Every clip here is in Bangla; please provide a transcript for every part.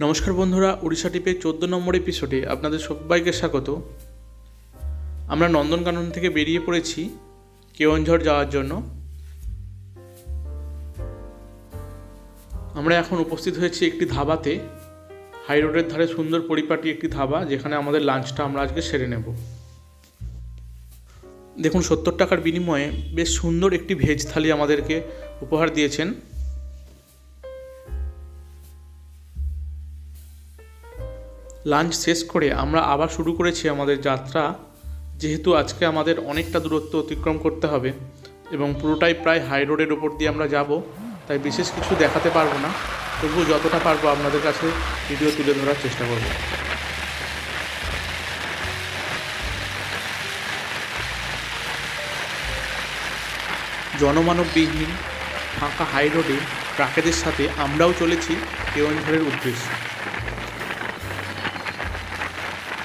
নমস্কার বন্ধুরা, উড়িষ্যা টিপের চোদ্দ নম্বর এপিসোডে আপনাদের সবাইকে স্বাগত। আমরা নন্দনকানন থেকে বেরিয়ে পড়েছি কেওনঝড় যাওয়ার জন্য। আমরা এখন উপস্থিত হয়েছি একটি ধাবাতে। হাই রোডের ধারে সুন্দর পরিপাটি একটি ধাবা, যেখানে আমাদের লাঞ্চটা আমরা আজকে সেরে নেব। দেখুন, সত্তর টাকার বিনিময়ে বেশ সুন্দর একটি ভেজ থালি আমাদেরকে উপহার দিয়েছেন। লাঞ্চ শেষ করে আমরা আবার শুরু করেছি আমাদের যাত্রা। যেহেতু আজকে আমাদের অনেকটা দূরত্ব অতিক্রম করতে হবে এবং পুরোটাই প্রায় হাই রোডের ওপর দিয়ে আমরা যাব, তাই বিশেষ কিছু দেখাতে পারব না। তবুও যতটা পারব আপনাদের কাছে ভিডিও তুলে ধরার চেষ্টা করব। জনমানববিহীন ফাঁকা হাই রোডে ট্রাকেদের সাথে আমরাও চলেছি কেওনঝড়ের উদ্দেশ্যে।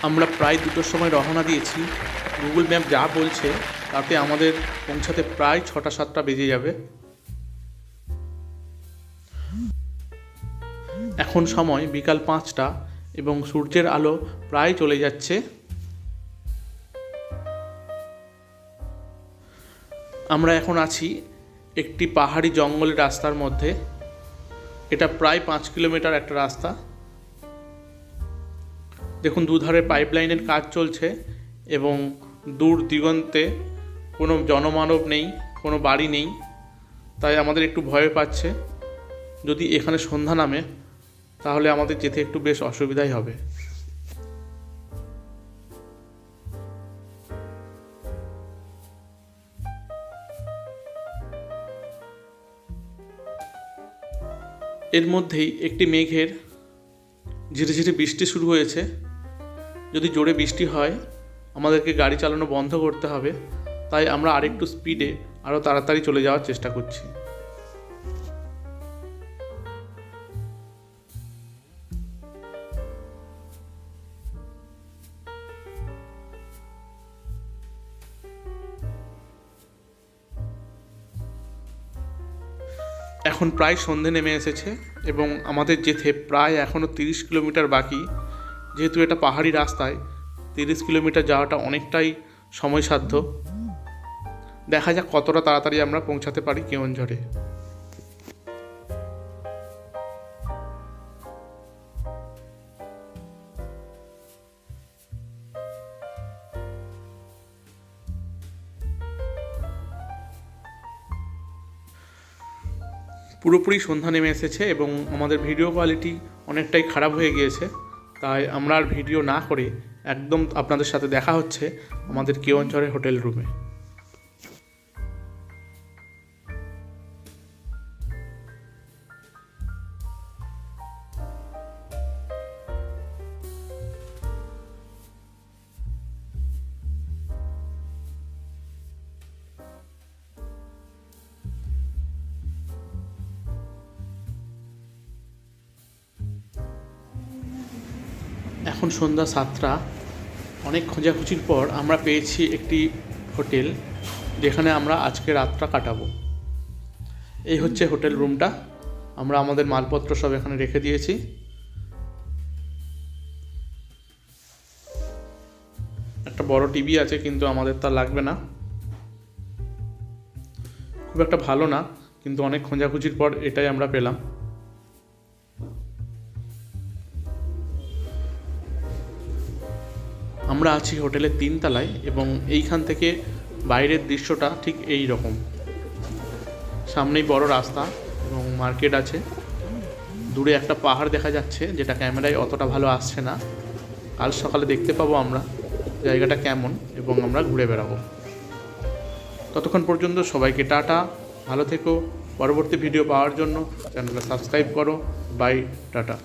আমরা প্রায় দুটোর সময় রওনা দিয়েছি। গুগল ম্যাপ যা বলছে, তাতে আমাদের পৌঁছাতে প্রায় ছটা, সাতটা বেজে যাবে। এখন সময় বিকাল পাঁচটা এবং সূর্যের আলো প্রায় চলে যাচ্ছে। আমরা এখন আছি একটি পাহাড়ি জঙ্গলের রাস্তার মধ্যে। এটা প্রায় পাঁচ কিলোমিটার একটা রাস্তা। দেখুন, দুধারে পাইপলাইনের কাজ চলছে এবং দূর দিগন্তে কোনো জনমানব নেই, কোনো বাড়ি নেই, তাই আমাদের একটু ভয় পাচ্ছে। যদি এখানে সন্ধ্যা নামে, তাহলে আমাদের যেতে একটু বেশ অসুবিধাই হবে। এর মধ্যেই একটি মেঘের ঝিরিঝিরি বৃষ্টি শুরু হয়েছে। যদি জোরে বৃষ্টি হয়, আমাদেরকে গাড়ি চালানো বন্ধ করতে হবে। তাই আমরা আরেকটু স্পিডে আরও তাড়াতাড়ি চলে যাওয়ার চেষ্টা করছি। এখন প্রায় সন্ধে নেমে এসেছে এবং আমাদের যেতে প্রায় এখনও তিরিশ কিলোমিটার বাকি। যেহেতু এটা পাহাড়ি রাস্তায়, তিরিশ কিলোমিটার যাওয়াটা অনেকটাই সময়সাধ্য। দেখা যাক কতটা তাড়াতাড়ি আমরা পৌঁছাতে পারি কেওনঝড়ে। পুরোপুরি সন্ধ্যা নেমে এসেছে এবং আমাদের ভিডিও কোয়ালিটি অনেকটাই খারাপ হয়ে গিয়েছে। তাই আমরা আর ভিডিও না করে একদম আপনাদের সাথে দেখা হচ্ছে আমাদের কেওনঝড়ের হোটেল রুমে। এখন সন্ধ্যা সাতটা, অনেক খোঁজাখুঁজির পর আমরা পেয়েছি একটি হোটেল যেখানে আমরা আজকে রাতটা কাটাবো। এই হচ্ছে হোটেল রুমটা। আমরা আমাদের মালপত্র সব এখানে রেখে দিয়েছি। একটা বড় টিভি আছে, কিন্তু আমাদের তা লাগবে না। খুব একটা ভালো না, কিন্তু অনেক খোঁজাখুঁজির পর এটাই আমরা পেলাম। আমরা আছি হোটেলের তিনতলায় এবং এইখান থেকে বাইরের দৃশ্যটা ঠিক এই রকম। সামনেই বড় রাস্তা এবং মার্কেট আছে। দূরে একটা পাহাড় দেখা যাচ্ছে যেটা ক্যামেরায় অতটা ভালো আসছে না। কাল সকালে দেখতে পাবো আমরা জায়গাটা কেমন এবং আমরা ঘুরে বেড়াবো। ততক্ষণ পর্যন্ত সবাইকে টাটা, ভালো থেকো। পরবর্তী ভিডিও পাওয়ার জন্য চ্যানেলটা সাবস্ক্রাইব করো। Bye, tata.